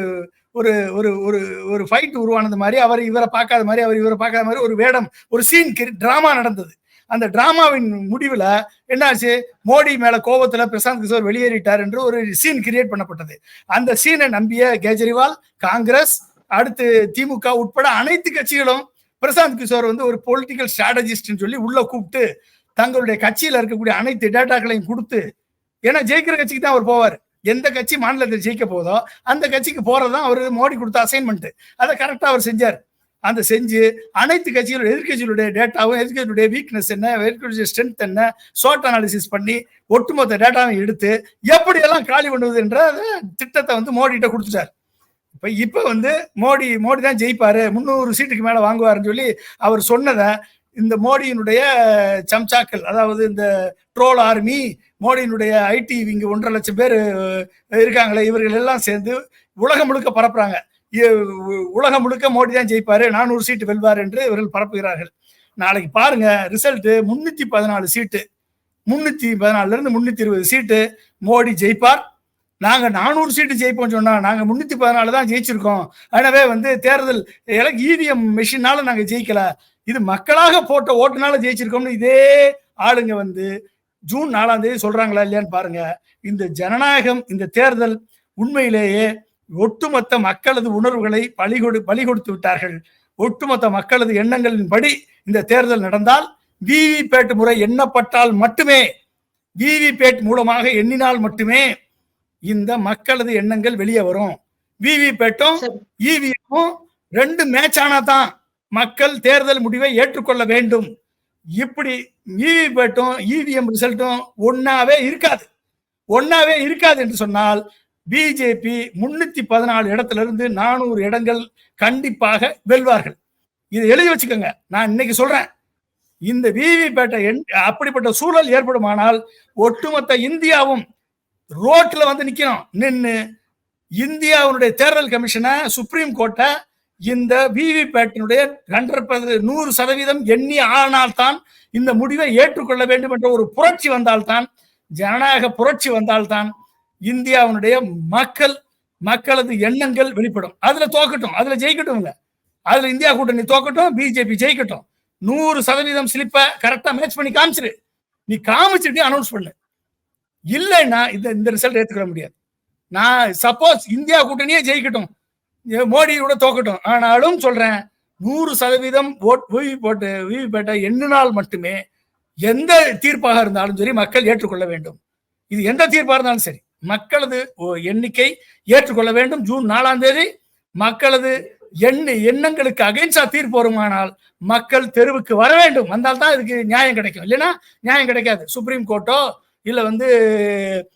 ஒரு ஒரு ஒரு ஒரு ஃபைட் உருவானது மாதிரி அவர் இவரை பார்க்காத மாதிரி அவர் இவரை பார்க்காத மாதிரி ஒரு வேடம் ஒரு சீன் ட்ராமா நடந்தது. அந்த டிராமாவின் முடிவில் என்னாச்சு? மோடி மேல கோபத்தில் பிரசாந்த் கிஷோர் வெளியேறிட்டார் என்று ஒரு சீன் கிரியேட் பண்ணப்பட்டது. அந்த சீனை நம்பிய கெஜ்ரிவால் காங்கிரஸ் அடுத்து திமுக உட்பட அனைத்து கட்சிகளும் பிரசாந்த் கிஷோர் வந்து ஒரு பொலிட்டிக்கல் ஸ்ட்ராட்டஜிஸ்ட்னு சொல்லி உள்ள கூப்பிட்டு தங்களுடைய கட்சியில இருக்கக்கூடிய அனைத்து டேட்டாக்களையும் கொடுத்து ஏன்னா ஜெயிக்கிற கட்சிக்கு தான் அவர் போவார். எந்த கட்சி மாநிலத்தில் ஜெயிக்க போதோ அந்த கட்சிக்கு போறதான் அவர் மோடி கொடுத்த அசைன்மெண்ட் அதை கரெக்டா அவர் செஞ்சார். அந்த செஞ்சு அனைத்து கட்சிகளும் எதிர்கட்சிகளுடைய டேட்டாவும் எதிர்கட்சியுடைய வீக்னஸ் என்ன எதிர்கட்சியுடைய ஸ்ட்ரென்த் என்ன ஷார்ட் அனாலிசிஸ் பண்ணி ஒட்டுமொத்த டேட்டாவும் எடுத்து எப்படியெல்லாம் காலி பண்ணுவது என்ற திட்டத்தை வந்து மோடிகிட்ட கொடுத்துட்டார். இப்போ இப்போ வந்து மோடி மோடி தான் ஜெயிப்பாரு முந்நூறு சீட்டுக்கு மேலே வாங்குவாருன்னு சொல்லி அவர் சொன்னதை இந்த மோடியினுடைய சம்சாக்கள் அதாவது இந்த ட்ரோல் ஆர்மி மோடியினுடைய ஐடி இவங்க ஒன்றரை லட்சம் பேர் இருக்காங்களே இவர்கள் எல்லாம் சேர்ந்து உலகம் முழுக்க பரப்புறாங்க. இ- உலகம் முழுக்க மோடி தான் ஜெயிப்பாரு நானூறு சீட்டு வெல்வார் என்று இவர்கள் பரப்புகிறார்கள். நாளைக்கு பாருங்க ரிசல்ட் முன்னூத்தி பதினாலு சீட்டு முன்னூத்தி பதினாலுல இருந்து முன்னூத்தி இருபது சீட்டு மோடி ஜெயிப்பார். நாங்க நானூறு சீட்டு ஜெயிப்போம் சொன்னா நாங்க முன்னூத்தி பதினாலு தான் ஜெயிச்சிருக்கோம். எனவே வந்து தேர்தல் இவிஎம் மிஷினால நாங்க ஜெயிக்கல. இது மக்களாக போட்ட ஓட்டுனால ஜெயிச்சிருக்கோம்னு இதே ஆளுங்க வந்து ஜூன் நாலாம் தேதி சொல்றாங்களா இல்லையான்னு பாருங்க. இந்த ஜனநாயகம் இந்த தேர்தல் உண்மையிலேயே ஒட்டுமொத்த மக்களது உணர்வுகளை பலி கொடு பலி கொடுத்து விட்டார்கள். ஒட்டுமொத்த மக்களது எண்ணங்களின் படி இந்த தேர்தல் நடந்தால் விவிபேட் முறை எண்ணப்பட்டால் மட்டுமே விவிபேட் மூலமாக எண்ணினால் மட்டுமே இந்த மக்களது எண்ணங்கள் வெளியே வரும். விவிபேட்டும். இவிஎம்மும் ரெண்டு மேட்ச் ஆனா தான் மக்கள் தேர்தல் முடிவை ஏற்றுக்கொள்ள வேண்டும். இப்படி விவிபேட்டும் இவிஎம் ரிசல்ட்டும் ஒன்னாவே இருக்காது. ஒன்னாவே இருக்காது என்று சொன்னால் பிஜேபி முன்னூத்தி பதினாலு இடத்துல இருந்து நானூறு இடங்கள் கண்டிப்பாக வெல்வார்கள். இதை எழுதி வச்சுக்கோங்க. நான் இன்னைக்கு சொல்றேன். இந்த விவிபேட்டை அப்படிப்பட்ட சூழல் ஏற்படுமானால் ஒட்டுமொத்த இந்தியாவும் ரோட்ல வந்து நிக்கணும். நின்று இந்தியாவுடைய தேர்தல் கமிஷனை சுப்ரீம் கோர்ட்டை இந்த விவிபேட்டினுடைய ஹண்ட்ரட் நூறு சதவீதம் எண்ணி ஆனால்தான் இந்த முடிவை ஏற்றுக்கொள்ள வேண்டும் என்ற ஒரு புரட்சி வந்தால்தான் ஜனநாயக புரட்சி வந்தால்தான் இந்தியாவினுடைய மக்கள் மக்களது எண்ணங்கள் வெளிப்படும். அதுல தோக்கட்டும் அதுல இல்லை அதுல இந்தியா கூட்டணி தோக்கட்டும் பிஜேபி ஜெயிக்கட்டும். நூறு சதவீதம் ஸ்லிப்பை கரெக்டா மேட்ச் பண்ணி காமிச்சிரு. நீ காமிச்சிட்டு அனௌன்ஸ் பண்ணு. இல்லைன்னா இந்த இந்த ரிசல்ட் ஏத்துக்கிற முடியாது. நான் சப்போஸ் இந்தியா கூட்டணியே ஜெயிக்கட்டும். மோடியோட தோக்கட்டும். ஆனாலும் சொல்றேன் நூறு சதவீதம் ஓட் விவி போட்டு எண்ணினால் மட்டுமே எந்த தீர்ப்பாக இருந்தாலும் சரி மக்கள் ஏற்றுக்கொள்ள வேண்டும். இது எந்த தீர்ப்பாக இருந்தாலும் சரி மக்களது ஓ- எண்ணிக்கை ஏற்றுக்கொள்ள வேண்டும். ஜூன் நாலாம் தேதி மக்களது எண்ண எண்ணங்களுக்கு அகைன்ஸ்டா தீர்ப்பு வருமானால் மக்கள் தெருவுக்கு வர வேண்டும். வந்தால்தான் இதுக்கு நியாயம் கிடைக்கும். இல்லைன்னா நியாயம் கிடைக்காது. சுப்ரீம் கோர்ட்டோ இல்லை வந்து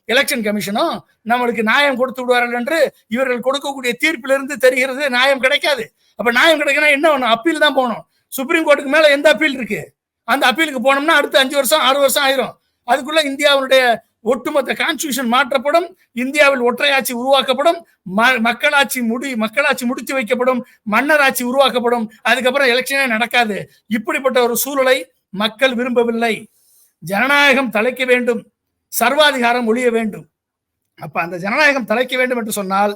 எலெக்ஷன் கமிஷனும் நம்மளுக்கு நியாயம் கொடுத்து விடுவார்கள் என்று இவர்கள் கொடுக்கக்கூடிய தீர்ப்பிலிருந்து தெரிகிறது நியாயம் கிடைக்காது. அப்போ நியாயம் கிடைக்கணும் என்ன ஒன்று அப்பீல் தான் போகணும். சுப்ரீம் கோர்ட்டுக்கு மேலே எந்த அப்பீல் இருக்கு? அந்த அப்பீலுக்கு போனோம்னா அடுத்து அஞ்சு வருஷம் ஆறு வருஷம் ஆயிரும். அதுக்குள்ள இந்தியாவுடைய ஒட்டுமொத்த கான்ஸ்டியூஷன் மாற்றப்படும் இந்தியாவில் ஒற்றையாட்சி உருவாக்கப்படும் ம- மக்களாட்சி முடி மக்களாட்சி முடித்து வைக்கப்படும் மன்னராட்சி உருவாக்கப்படும் அதுக்கப்புறம் எலெக்ஷனே நடக்காது. இப்படிப்பட்ட ஒரு சூழலை மக்கள் விரும்பவில்லை. ஜனநாயகம் தலைக்க வேண்டும். சர்வாதிகாரம் ஒழிய வேண்டும். அப்ப அந்த ஜனநாயகம் தலைக்க வேண்டும் என்று சொன்னால்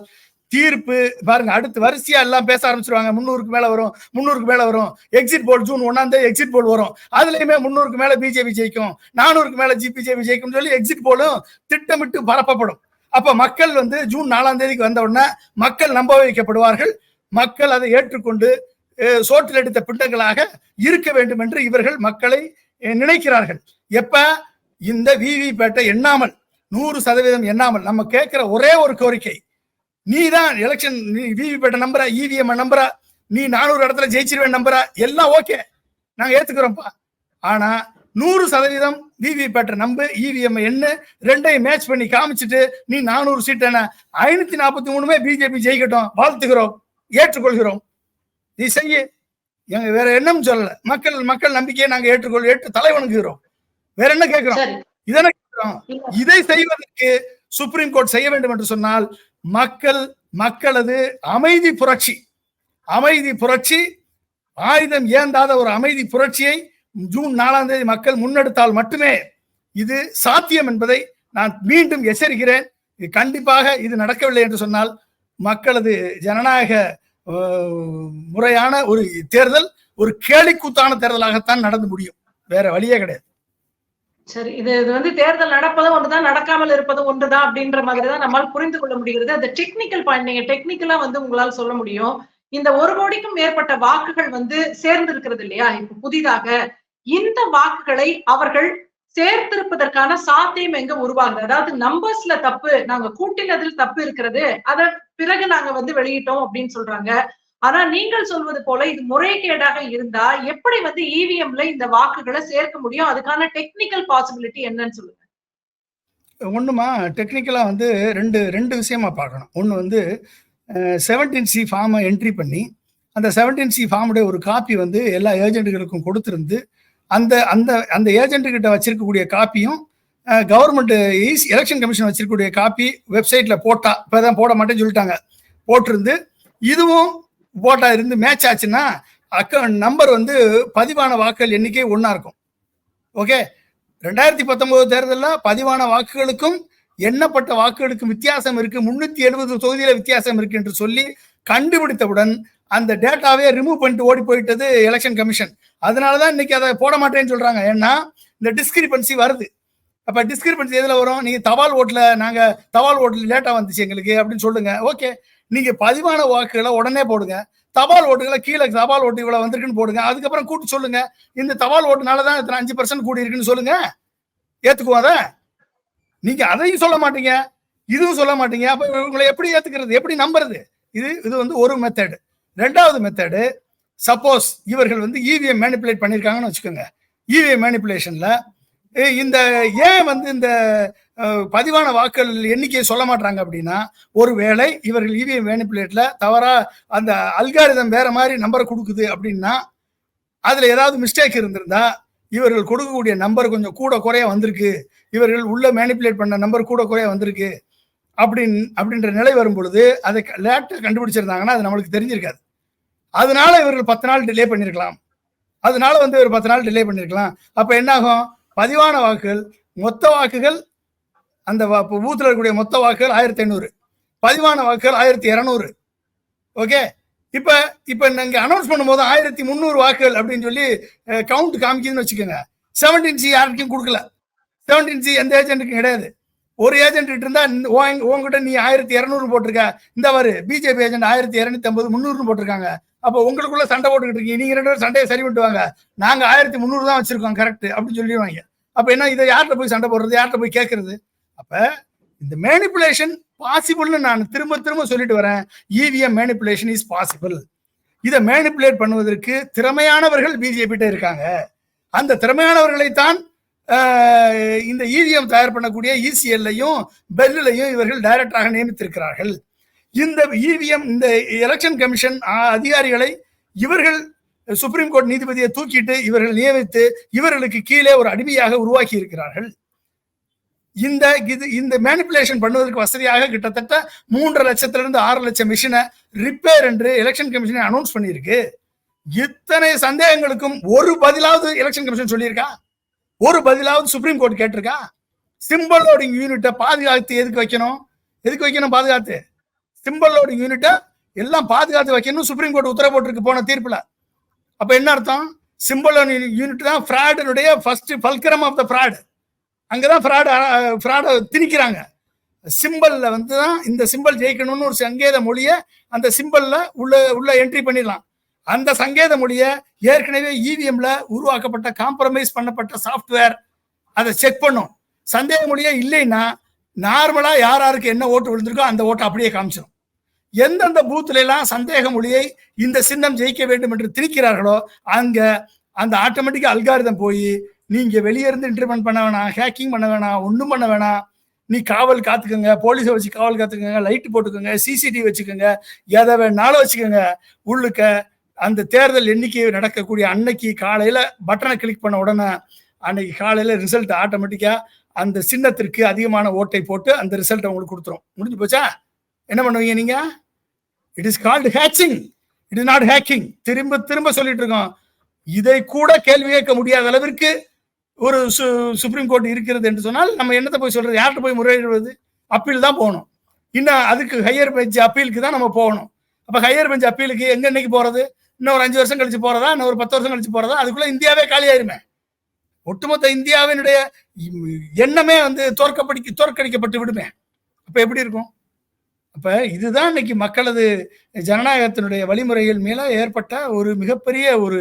தீர்ப்பு பாருங்க அடுத்து வரிசையா எல்லாம் பேச ஆரம்பிச்சிருவாங்க. முன்னூறுக்கு மேல வரும் முன்னூறுக்கு மேல வரும். எக்ஸிட் போல் ஜூன் ஒன்னாம் தேதி எக்ஸிட் போல் வரும். அதுலயுமே முன்னூறுக்கு மேல பிஜேபி ஜெயிக்கும். நானூறுக்கு மேல ஜிபிஜேபி ஜெயிக்கும் சொல்லி எக்ஸிட் போலும் திட்டமிட்டு பரப்பப்படும். அப்ப மக்கள் வந்து ஜூன் நாலாம் தேதிக்கு வந்த உடனே மக்கள் நம்ப வைக்கப்படுவார்கள். மக்கள் அதை ஏற்றுக்கொண்டு சோற்றில் எடுத்த பிண்டங்களாக இருக்க வேண்டும் என்று இவர்கள் மக்களை நினைக்கிறார்கள். எப்ப? இந்த விவிபேட்டை எண்ணாமல் நூறு சதவீதம் எண்ணாமல் நம்ம கேட்கிற ஒரே ஒரு கோரிக்கை. நீ தான் எலெக்ஷன் நீ விவிபேட்டை நம்புற இவிஎம் நம்புற நீ நானூறு இடத்துல ஜெயிச்சிருவேன் நம்புற எல்லாம் ஓகே. நாங்க ஏத்துக்கிறோம்ப்பா. ஆனா நூறு சதவீதம் விவிபேட்டை நம்பு இவிஎம் எண்ணு ரெண்டையும் மேட்ச் பண்ணி காமிச்சிட்டு நீ நானூறு சீட் என்ன ஐநூத்தி நாற்பத்தி மூணுமே பிஜேபி ஜெயிக்கட்டும் வாழ்த்துக்கிறோம் ஏற்றுக்கொள்கிறோம். நீ செய்ய. எங்க வேற என்னன்னு சொல்லல. மக்கள் மக்கள் நம்பிக்கையை நாங்க ஏற்றுக்கொள் ஏற்று தலைவணுகிறோம் வேற என்ன கேட்கிறோம் இதனை கேட்கிறோம். இதை செய்வதற்கு சுப்ரீம் கோர்ட் செய்ய வேண்டும் என்று சொன்னால் மக்கள் மக்களது அமைதி புரட்சி அமைதி புரட்சி ஆயுதம் ஏந்தாத ஒரு அமைதி புரட்சியை ஜூன் நாலாம் தேதி மக்கள் முன்னெடுத்தால் மட்டுமே இது சாத்தியம் என்பதை நான் மீண்டும் எச்சரிக்கிறேன். கண்டிப்பாக இது நடக்கவில்லை என்று சொன்னால் மக்களது ஜனநாயக முறையான ஒரு தேர்தல் ஒரு கேலிக்கூத்தான தேர்தலாகத்தான் நடந்து முடியும். வேற வழியே கிடையாது. சரி இது இது வந்து தேர்தல் நடப்பதும் ஒன்றுதான் நடக்காமல் இருப்பதும் ஒன்றுதான் அப்படின்ற மாதிரி தான் நம்மால் புரிந்து கொள்ள முடிகிறது. அந்த டெக்னிக்கல் பாயிண்ட் நீங்க டெக்னிக்கலா வந்து உங்களால் சொல்ல முடியும். இந்த ஒரு கோடிக்கும் மேற்பட்ட வாக்குகள் வந்து சேர்ந்து இருக்கிறது இல்லையா? இப்ப புதிதாக இந்த வாக்குகளை அவர்கள் சேர்த்திருப்பதற்கான சாத்தியம் எங்க உருவாகுது அதாவது நம்பர்ஸ்ல தப்பு நாங்க கூட்டினதில் தப்பு இருக்கிறது அத பிறகு நாங்க வந்து வெளியிட்டோம் அப்படின்னு சொல்றாங்க. ஆனா நீங்கள் சொல்வது போல இது முறைகேடாக இருந்தா எப்படி வந்து இவிஎம்ல இந்த வாக்குகளை சேர்க்க முடியும்? அதுக்கான டெக்னிக்கல் பாசிபிலிட்டி என்னன்னு சொல்லுங்க. ஒண்ணுமா டெக்னிக்கலா வந்து ரெண்டு ரெண்டு விஷயமா பார்க்கணும். ஒன்று வந்து செவன்டீன் சி ஃபார்மை என்ட்ரி பண்ணி அந்த செவன்டீன் சி ஃபார்முடைய ஒரு காப்பி வந்து எல்லா ஏஜென்ட்டுகளுக்கும் கொடுத்துருந்து அந்த அந்த அந்த ஏஜென்ட் கிட்ட வச்சிருக்கக்கூடிய காப்பியும் கவர்மெண்ட் எலெக்ஷன் கமிஷன் வச்சிருக்கக்கூடிய காப்பி வெப்சைட்டில் போட்டா இப்பதான் போட மாட்டேன்னு சொல்லிட்டாங்க. போட்டிருந்து இதுவும் போட்டா இருந்து மேட்ச் ஆச்சுன்னா அக்கௌண்ட் நம்பர் வந்து பதிவான வாக்குகள் எண்ணிக்கை ஒன்றா இருக்கும். ஓகே ரெண்டாயிரத்தி பத்தொன்பது தேர்தலில் பதிவான வாக்குகளுக்கும் எண்ணப்பட்ட வாக்குகளுக்கும் வித்தியாசம் இருக்கு. முன்னூத்தி எழுபது தொகுதியில வித்தியாசம் இருக்கு என்று சொல்லி கண்டுபிடித்தவுடன் அந்த டேட்டாவே ரிமூவ் பண்ணிட்டு ஓடி போயிட்டது எலெக்ஷன் கமிஷன் அதனாலதான் இன்னைக்கு அதை போட மாட்டேன்னு சொல்றாங்க. ஏன்னா இந்த டிஸ்கிரிபன்சி வருது. அப்ப டிஸ்கிரிபன்சி எதுல வரும்? நீங்க தபால் ஓட்டுல நாங்க தபால் ஓட்டுல லேட்டா வந்துச்சு எங்களுக்கு அப்படின்னு சொல்லுங்க. ஓகே நீங்க பதிவான வாக்குகளை உடனே போடுங்க. தபால் ஓட்டுகளை கீழே தபால் ஓட்டு இவ்வளவு வந்திருக்குன்னு போடுங்க. அதுக்கப்புறம் கூட்டி சொல்லுங்க. இந்த தபால் ஓட்டுனாலதான் இத்தனை அஞ்சு பர்சன்ட் கூடி இருக்குன்னு சொல்லுங்க. ஏத்துக்குவாத அதை? நீங்க அதையும் சொல்ல மாட்டீங்க. இதுவும் சொல்ல மாட்டீங்க. அப்ப உங்களை எப்படி ஏத்துக்கிறது? எப்படி நம்புறது? இது இது வந்து ஒரு மெத்தடு ரெண்டாவது மெத்தடு சப்போஸ் இவர்கள் வந்து இவிஎம் மேனிப்புலேட் பண்ணியிருக்காங்கன்னு வச்சுக்கோங்க. இவிஎம் மேனிப்புலேஷன்ல இந்த ஏன் வந்து இந்த பதிவான வாக்குகள் எண்ணிக்கையை சொல்ல மாட்டாங்க அப்படின்னா ஒருவேளை இவர்கள் இவிஎம் மேனிப்புலேட்ல தவறா அந்த அல்காரிதம் வேற மாதிரி நம்பரை கொடுக்குது அப்படின்னா அதில் ஏதாவது மிஸ்டேக் இருந்திருந்தா இவர்கள் கொடுக்கக்கூடிய நம்பர் கொஞ்சம் கூட குறைய வந்திருக்கு. இவர்கள் உள்ள மேனிப்புலேட் பண்ண நம்பர் கூட குறைய வந்திருக்கு. அப்படின் அப்படின்ற நிலை வரும் பொழுது அதை லேட்டாக கண்டுபிடிச்சிருந்தாங்கன்னா அது நம்மளுக்கு தெரிஞ்சிருக்காது. அதனால இவர்கள் பத்து நாள் டிலே பண்ணிருக்கலாம். அதனால வந்து ஒரு பத்து நாள் டிலே பண்ணியிருக்கலாம் அப்போ என்னாகும்? பதிவான வாக்குகள் மொத்த வாக்குகள் அந்த வா- இருக்கக்கூடிய மொத்த வாக்குகள் ஆயிரத்தி ஐநூறு. பதிவான வாக்குகள் ஆயிரத்தி இரநூறு. ஓகே இப்போ இப்போ நீங்கள் அனௌன்ஸ் பண்ணும்போது ஆயிரத்தி முந்நூறு வாக்குகள் அப்படின்னு சொல்லி கவுண்ட் காமிக்குதுன்னு வச்சுக்கோங்க. செவன்டீன் சி யாருக்கும் கொடுக்கல. செவன்டீன் சி எந்த ஏஜென்ட்டுக்கும் கிடையாது. ஒரு ஏஜென்ட் இருந்தா உங்ககிட்ட உன்கிட்ட நீ ஆயிரத்தி இரநூறு போட்டிருக்க. இந்த பாரு பிஜேபி ஏஜென்ட் ஆயிரத்தி இரநூத்தி ஐம்பது முந்நூறுன்னு போட்டிருக்காங்க. அப்போ உங்களுக்குள்ள சண்டை போட்டுக்கிட்டு இருக்கீங்க. நீங்க ரெண்டு பேரும் சண்டையை சரி பண்ணுவாங்க நாங்க ஆயிரத்தி முந்நூறு தான் வச்சிருக்கோம் கரெக்ட் அப்படின்னு சொல்லிடுவாங்க. அப்ப என்ன இதை யார்கிட்ட போய் சண்டை போடுறது? யார்கிட்ட போய் கேட்கறது அப்ப இந்த மேனிப்புலேஷன் பாசிபிள்னு நான் திரும்ப திரும்ப சொல்லிட்டு வரேன். இவிஎம் மேனிப்புலேஷன் இஸ் பாசிபிள் இதை மேனிப்புலேட் பண்ணுவதற்கு திறமையானவர்கள் பிஜேபி இருக்காங்க. அந்த திறமையானவர்களைத்தான் தான் இந்த இவிஎம் தயார் பண்ணக்கூடிய இசிஎல்லையும் பெல்லையும் இவர்கள் டைரக்டராக நியமித்திருக்கிறார்கள். இந்த இவிஎம் இந்த எலெக்ஷன் கமிஷன் அதிகாரிகளை இவர்கள் சுப்ரீம் கோர்ட் நீதிபதியை தூக்கிட்டு இவர்கள் நியமித்து இவர்களுக்கு கீழே ஒரு அடிமையாக உருவாக்கி இருக்கிறார்கள் இந்த இது இந்த மேனிப்புலேஷன் பண்ணுவதற்கு வசதியாக கிட்டத்தட்ட மூன்று லட்சத்திலிருந்து ஆறு லட்சம் மிஷினை ரிப்பேர் என்று எலெக்ஷன் கமிஷனை அனௌன்ஸ் பண்ணியிருக்கு. இத்தனை சந்தேகங்களுக்கும் ஒரு பதிலாவது எலெக்ஷன் கமிஷன் சொல்லியிருக்கா? ஒரு பதிலாவது சுப்ரீம் கோர்ட் கேட்டிருக்கா? சிம்பிள் லோடிங் யூனிட்டை பாதுகாத்து எதுக்கு வைக்கணும்? எதுக்கு வைக்கணும் பாதுகாத்து? சிம்பிள் லோடிங் யூனிட்டை எல்லாம் பாதுகாத்து வைக்கணும் சுப்ரீம் கோர்ட் உத்தரவு போட்டிருக்கு போன தீர்ப்பில். அப்போ என்ன அர்த்தம்? சிம்பிள் யூனிட் தான் ஃப்ராடினுடைய first fulcrum of the fraud அங்கதான் ஃப்ராட் ஃப்ராடை திணிக்கிறாங்க. சிம்பிளில் வந்து தான் இந்த சிம்பிள் ஜெயிக்கணும்னு ஒரு சங்கேத மொழியை அந்த சிம்பிளில் உள்ள உள்ள என்ட்ரி பண்ணிடலாம். அந்த சங்கேத மொழியை ஏற்கனவே இவிஎம்ல உருவாக்கப்பட்ட காம்ப்ரமைஸ் பண்ணப்பட்ட சாஃப்ட்வேர் அதை செக் பண்ணும். சந்தேக மொழியே இல்லைன்னா நார்மலாக யார் யாருக்கு என்ன ஓட்டு விழுந்திருக்கோ அந்த ஓட்டை அப்படியே காமிச்சிடும் எந்தெந்த பூத்துல சந்தேக மொழியை இந்த சின்னம் ஜெயிக்க வேண்டும் என்று திணிக்கிறார்களோ அங்கே அந்த ஆட்டோமேட்டிக்காக அல்காரிதம் போய் நீங்க வெளியே இருந்து இன்டர்மெண்ட் பண்ண வேணாம் ஹேக்கிங் பண்ண வேணாம் ஒன்றும் பண்ண வேணாம். நீ காவல் காத்துக்கோங்க போலீஸை வச்சு காவல் காத்துக்கோங்க லைட் போட்டுக்கோங்க சிசிடிவி வச்சுக்கோங்க எதை வேணாலும் வச்சுக்கோங்க. உள்ளுக்க அந்த தேர்தல் எண்ணிக்கை நடக்கக்கூடிய அன்னைக்கு காலையில பட்டனை கிளிக் பண்ண உடனே அன்னைக்கு காலையில ரிசல்ட் ஆட்டோமேட்டிக்கா அந்த சின்னத்திற்கு அதிகமான ஓட்டை போட்டு அந்த ரிசல்ட் உங்களுக்கு கொடுத்துரும். முடிஞ்சு போச்சா? என்ன பண்ணுவீங்க நீங்க? It is called hatching it is not hacking திரும்ப திரும்ப சொல்லிட்டு இருக்கோம். இதை கூட கேள்வி கேட்க முடியாத அளவிற்கு ஒரு சு- சுப்ரீம் கோர்ட் இருக்கிறது என்று சொன்னால் நம்ம என்னத்தை போய் சொல்றது? யார்கிட்ட போய் முறையிடுவது? அப்பீல் தான் போகணும். இன்னும் அதுக்கு ஹையர் பெஞ்ச் அப்பீலுக்கு தான் நம்ம போகணும். அப்போ ஹையர் பெஞ்ச் அப்பீலுக்கு எங்க இன்னைக்கு போறது? இன்னும் ஒரு அஞ்சு வருஷம் கழிச்சு போறதா? இன்னும் ஒரு பத்து வருஷம் கழிச்சு போறதா? அதுக்குள்ள இந்தியாவே காலியாயிருமே. ஒட்டுமொத்த இந்தியாவினுடைய எண்ணமே வந்து தோற்கப்படி தோற்கடிக்கப்பட்டு விடுமே. அப்போ எப்படி இருக்கும்? அப்ப இதுதான் இன்னைக்கு மக்களது ஜனநாயகத்தினுடைய வழிமுறைகள் மேல ஏற்பட்ட ஒரு மிகப்பெரிய ஒரு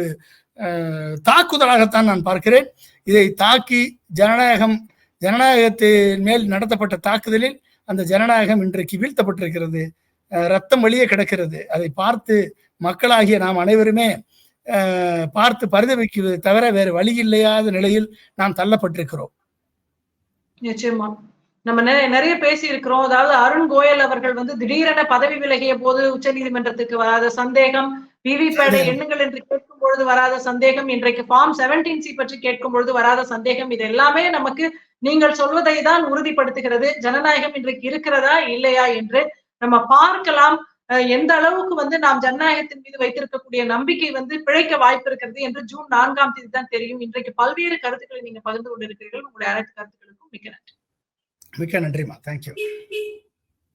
தாக்குதலாகத்தான் நான் பார்க்கிறேன். இதை தாக்கி ஜனநாயகம் ஜனநாயகத்தின் மேல் நடத்தப்பட்ட தாக்குதலில் அந்த ஜனநாயகம் இன்றைக்கு வீழ்த்தப்பட்டிருக்கிறது. ரத்தம் வழியே கிடக்கிறது. அதை பார்த்து மக்களாகிய நாம் அனைவருமே பார்த்து பரிதவிக்குவது தவிர வேறு வழி இல்லையாத நிலையில் நாம் தள்ளப்பட்டிருக்கிறோம். நிச்சயமா. நம்ம நிறைய பேசி இருக்கிறோம் அதாவது அருண் கோயல் அவர்கள் வந்து திடீரென பதவி விலகிய போது உச்சநீதிமன்றத்துக்கு வராத சந்தேகம் விவிபேட. எண்ணுங்கள் என்று கேட்கும் பொழுது வராத சந்தேகம் இன்றைக்கு ஃபார்ம் செவன்டீன் சி பற்றி கேட்கும் பொழுது வராத சந்தேகம் இது எல்லாமே நமக்கு நீங்கள் சொல்வதை தான் உறுதிப்படுத்துகிறது. ஜனநாயகம் இன்றைக்கு இருக்கிறதா இல்லையா என்று நம்ம பார்க்கலாம். எந்த அளவுக்கு வந்து நாம் ஜனநாயகத்தின் மீது வைத்திருக்கக்கூடிய நம்பிக்கை வந்து பிழைக்க வாய்ப்பு இருக்கிறது என்று ஜூன் நான்காம் தேதி தான் தெரியும். இன்றைக்கு பல்வேறு கருத்துக்களை நீங்க பகிர்ந்து கொண்டிருக்கிறீர்கள். உங்களுடைய அனைத்து கருத்துக்களுக்கும் மிக்க நன்றி. மிக்க நன்றிம்மா. தேங்க்யூ